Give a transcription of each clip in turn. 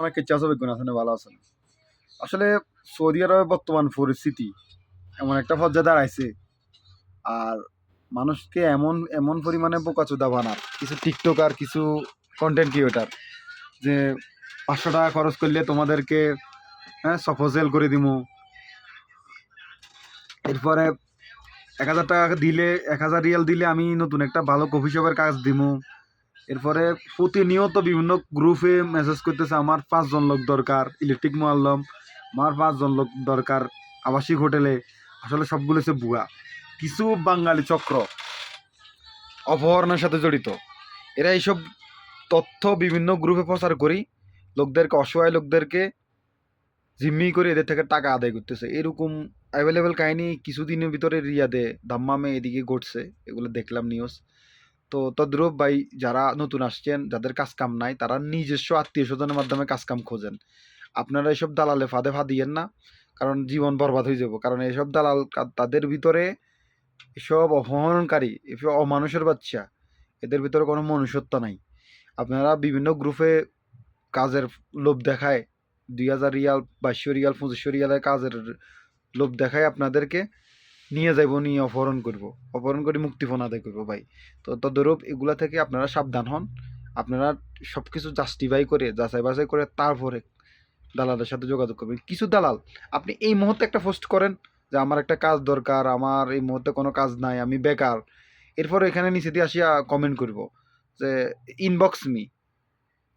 অনেক ইচ্ছা আছে বিজ্ঞান আছে ভালো আছেন। আসলে সৌদি আরবের বর্তমান পরিস্থিতি এমন একটা পর্যায়ে দাঁড়াইছে, আর মানুষকে এমন এমন পরিমাণে বোকাচোদা বানার কিছু টিকটক আর কিছু কন্টেন্ট ক্রিয়েটার যে পাঁচশো টাকা খরচ করলে তোমাদেরকে হ্যাঁ সফজেল করে দিমু। এরপরে এক হাজার টাকা দিলে, এক হাজার রিয়াল দিলে আমি নতুন একটা ভালো কফি শপের কাজ দিমু। এরপরে প্রতিনিয়ত বিভিন্ন গ্রুপে মেসেজ করতেছে, আমার পাঁচজন লোক দরকার ইলেকট্রিক মোয়াল্লম, আমার পাঁচজন লোক দরকার আবাসিক হোটেলে। আসলে সবগুলো হচ্ছে বুয়া কিছু বাঙালি চক্র অপহরণের সাথে জড়িত। এরা এইসব তথ্য বিভিন্ন গ্রুপে প্রচার করি, লোকদেরকে, অসহায় লোকদেরকে জিম্মি করে এদের থেকে টাকা আদায় করতেছে। এরকম অ্যাভেলেবেল কাহিনি কিছুদিনের ভিতরে রিয়াদে, দাম্মামে এদিকে ঘটছে, এগুলো দেখলাম নিউজ তো তদ্রুপ ভাই যারা নতুন আসছেন, যাদের কাজ কাম নাই, তারা নিজস্ব আত্মীয় স্বজনের মাধ্যমে কাজ কাম খোঁজেন। আপনারা এসব দালালে ফাঁদে ফাঁদিয়েন না, কারণ জীবন বরবাদ হয়ে যাব। কারণ এসব দালাল তাদের ভিতরে এসব অপহরণকারী, এসব অমানুষের বাচ্চা, এদের ভিতরে কোনো মনুষ্যত্ব নাই। আপনারা বিভিন্ন গ্রুপে কাজের লোভ দেখায়, দুই হাজার রিয়াল, বাইশশো রিয়াল, পঁচিশশো রিয়ালের কাজের লোভ দেখায় আপনাদেরকে। নিয়ে যাইব, নিয়ে অপহরণ করব। অপহরণ করে মুক্তিপণ আদায় করব ভাই। তো তদরূপ এগুলা থেকে আপনারা সাবধান হন। আপনারা সব কিছু জাস্টিফাই করে, যাচাই বাছাই করে তারপরে দালালের সাথে যোগাযোগ করবেন। কিছু দালাল, আপনি এই মুহূর্তে একটা পোস্ট করেন যে, আমার একটা কাজ দরকার, আমার এই মুহূর্তে কোনো কাজ নাই, আমি বেকার। এরপর এখানে নিচে দিয়ে আসিয়া কমেন্ট করব যে ইনবক্স মি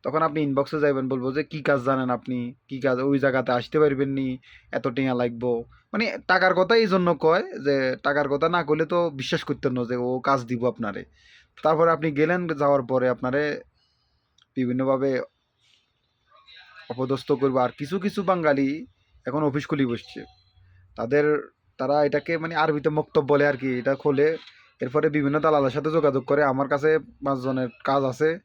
তখন আপনি ইনবক্সে যাইবেন, বলব যে কি কাজ জানেন আপনি? কি কাজ ওই জায়গাতে আসতে পারবেন নি? এত টিয়া লাগবো? মানে টাকার কথা এই জন্য কয় যে, টাকার কথা না করলে তো বিশ্বাস করতেন না যে ও কাজ দিব আপনারে। তারপরে আপনি গেলেন, যাওয়ার পরে আপনারে বিভিন্নভাবে অপদস্থ করব। আর কিছু কিছু বাঙালি এখন অফিস খুলি বসছে। তাদের, তারা এটাকে মানে আরবিতে মক্তব বলে আর কি। এটা খোলে, এরপরে বিভিন্ন দালালের সাথে যোগাযোগ করে। আমার কাছে পাঁচজনের কাজ আছে।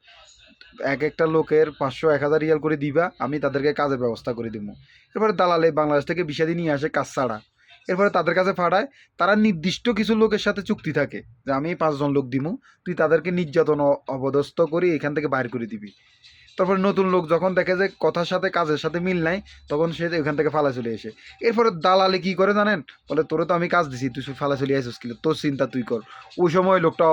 এক একটা লোকের পাঁচশো, এক হাজার রিয়াল করে দিবা, আমি তাদেরকে কাজের ব্যবস্থা করে দিব। এরপরে দালালে বাংলাদেশ থেকে বিষাদি নিয়ে আসে কাজ ছাড়া। এরপরে তাদের কাছে ফাড়ায়, তারা নির্দিষ্ট কিছু লোকের সাথে চুক্তি থাকে, যে আমি পাঁচজন লোক দিমু, তুই তাদেরকে নির্যাতন অবদস্ত করে এখান থেকে বাইর করে দিবি। তারপরে নতুন লোক যখন দেখে যে কথার সাথে কাজের সাথে মিল নাই, তখন সে ওখান থেকে ফালা চলে আসে। এরপরে দালালে কি করে জানেন? বলে, তোরে তো আমি কাজ দিছি, তুই ফালা চলে আসিস কিলো, তোর চিন্তা তুই কর। ওই সময় লোকটা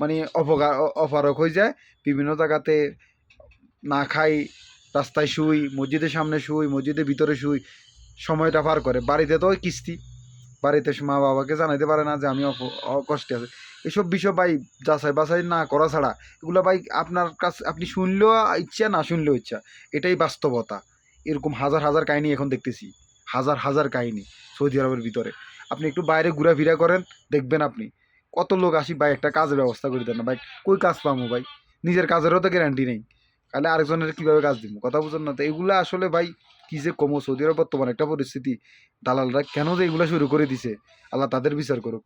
মানে অপকার অপারক হয়ে যায়, বিভিন্ন জায়গাতে না খাই, রাস্তায় শুই, মসজিদের সামনে শুই, মসজিদের ভিতরে শুই, সময়টা পার করে। বাড়িতে তো ওই কিস্তি। বাড়িতে মা বাবাকে জানাইতে পারে না যে আমি কষ্টে আছি। এসব বিষয় ভাই যাচাই বাছাই না করা ছাড়া, এগুলো ভাই আপনার কাছে, আপনি শুনলেও ইচ্ছা, না শুনলেও ইচ্ছা, এটাই বাস্তবতা। এরকম হাজার হাজার কাহিনী এখন দেখতেছি, হাজার হাজার কাহিনী সৌদি আরবের ভিতরে। আপনি একটু বাইরে ঘোরাফেরা করেন, দেখবেন আপনি। কত লোক আসি ভাই, একটা কাজের ব্যবস্থা করে দেন না ভাই। কই কাজ পামো ভাই? নিজের কাজেরও তো গ্যারান্টি নেই। তাহলে আরেকজনের কীভাবে কাজ দিব কথা বুঝুন না তো। এগুলো আসলে ভাই কী যে কমো, সৌদি আরব বর্তমান একটা পরিস্থিতি। দালালরা কেন যে এগুলো শুরু করে দিছে? আল্লাহ তাদের বিচার করুক।